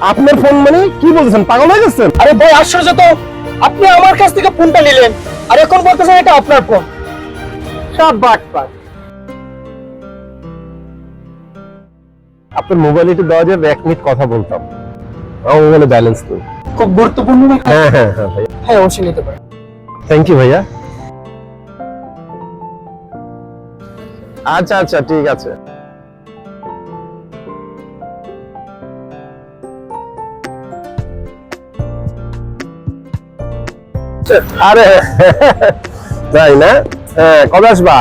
আপনার ফোন মানে কি বলছেন পাগল হয়ে গেছেন আরে ভাই আশ্চর্য তো। আপনি আমার কাছ থেকে ফোনটা নিলেন? আর এখন বলতেছেন এটা আপনার ফোন সব বাটপাট আপনার মোবাইলে একটু দেওয়া যাবে এক মিনিট কথা বলতাম। আমার মোবাইলে ব্যালেন্স নেই। খুব গুরুত্বপূর্ণ হ্যাঁ হ্যাঁ হ্যাঁ ভাইয়া। হ্যাঁ অবশ্যই নিতে পারেন। থ্যাংক ইউ ভাইয়া। আচ্ছা আচ্ছা ঠিক আছে। আরে তাই না? হ্যাঁ কবে আসবা।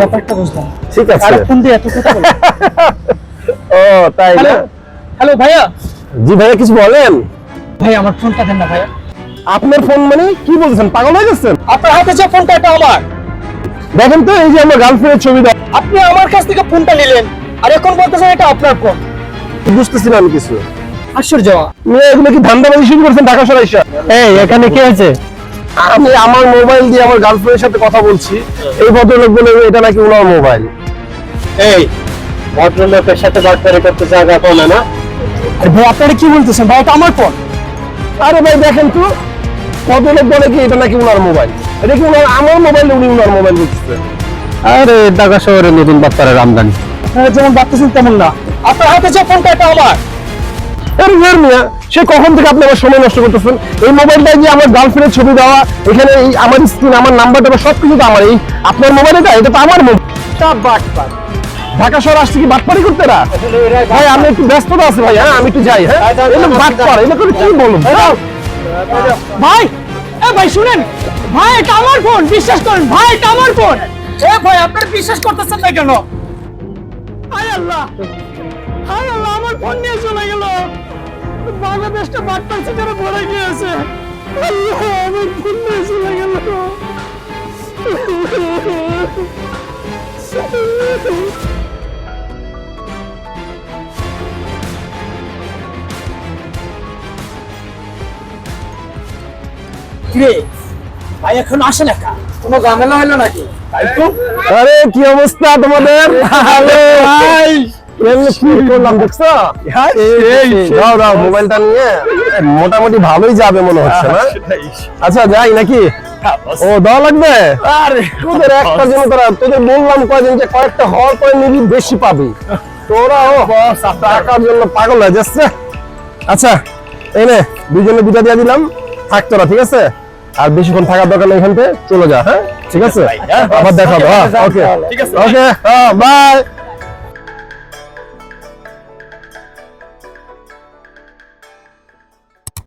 ব্যাপারটা বুঝলাম। ঠিক আছে। আর দিয়ে এত কথা ও তাই না? হ্যালো হ্যালো ভাইয়া। জি ভাইয়া কিছু বলেন? ভাই আমার ফোনটা দেন না ভাইয়া। আপনার ফোন মানে কি বলছেন পাগল হয়ে গেছেন? আপনার হাতে যে ফোনটা এটা আমার। দেখেন তো এই যে আমার গার্লফ্রেন্ডের ছবি দাও আপনি আমার কাছ থেকে ফোনটা নিলেন আর এখন বলতেছেন এটা আপনার ফোন। বুঝতেছি না আমি কিছু। আশ্চর্য। মেয়ে এগুলো কি ধান্দাবাজি শুরু করছেন ঢাকা সরাইসা এই এখানে কে আছে আমি আমার মোবাইল দিয়ে আমার গার্লফ্রেন্ডের সাথে কথা বলছি। এই ভদ্রলোক বলে এটা নাকি ওনার মোবাইল এই ভদ্রলোকের সাথে বার্তারি করতে জায়গা পাবে না ভাই আপনারা কি বলতেছেন? ভাই এটা আমার ফোন আরে ভাই দেখেন তো ভদ্রলোক বলে কি এটা নাকি ওনার মোবাইল এটা কি ওনার আমার মোবাইল উনি ওনার মোবাইল বুঝছে আরে ঢাকা শহরে নতুন বাচ্চারা আমদানি যেমন ভাবতেছেন তেমন না। আপনার হাতে যে ফোনটা এটা আমার। আরে বের মিয়া সে কখন থেকে আপনি আমার সময় নষ্ট করতেছেন? এই মোবাইলটা যে আমার গার্লফ্রেন্ডের ছবি দেওয়া এখানে এই আমার স্ক্রিন আমার নাম্বার সব কিছু তো আমার। এই আপনার মোবাইল এটা এটা তো আমার মোবাইল ঢাকা শহর আসছে কি বাটপারি করতে না ভাই আমি একটু ব্যস্ততা আছে ভাই হ্যাঁ? আমি একটু যাই হ্যাঁ? এগুলো করে কি বলব ভাই এ ভাই শুনেন। ভাই এটা আমার ফোন বিশ্বাস করেন। ভাই এটা আমার ফোন এ ভাই আপনারা বিশ্বাস করতেছেন না কেন? হায় আল্লাহ। হায় আল্লাহ আমার ফোন নিয়ে চলে গেল। বাংলাদেশটা বাটপার সেখানে ভরে গিয়েছে আল্লাহ আমার ফোন নিয়ে চলে গেল কিরে ভাই এখন আসে না কা? কোনো ঝামেলা হলো নাকি? তাই তো আরে কি অবস্থা তোমাদের? হ্যালো ভাই! করলাম দেখছ? দাও দাও মোবাইলটা নিয়ে। মোটামুটি ভালোই যাবে মনে হচ্ছে না? আচ্ছা যাই। নাকি? ও দেওয়া লাগবে? আরে তোদের একটা জন্য তোরা তোদের বললাম কয়দিন যে কয়েকটা হওয়ার পরে নিবি বেশি পাবি। তোরা ও টাকার জন্য পাগল হয়ে যাচ্ছে। আচ্ছা এই নে দুজনে দুটা দিয়ে দিলাম। থাক তোরা ঠিক আছে? আর বেশিক্ষণ থাকার দরকার নেই এখান থেকে। চলে যা হ্যাঁ? ঠিক আছে? আবার দেখাবো হ্যাঁ ওকে। ঠিক আছে। ওকে হ্যাঁ বাই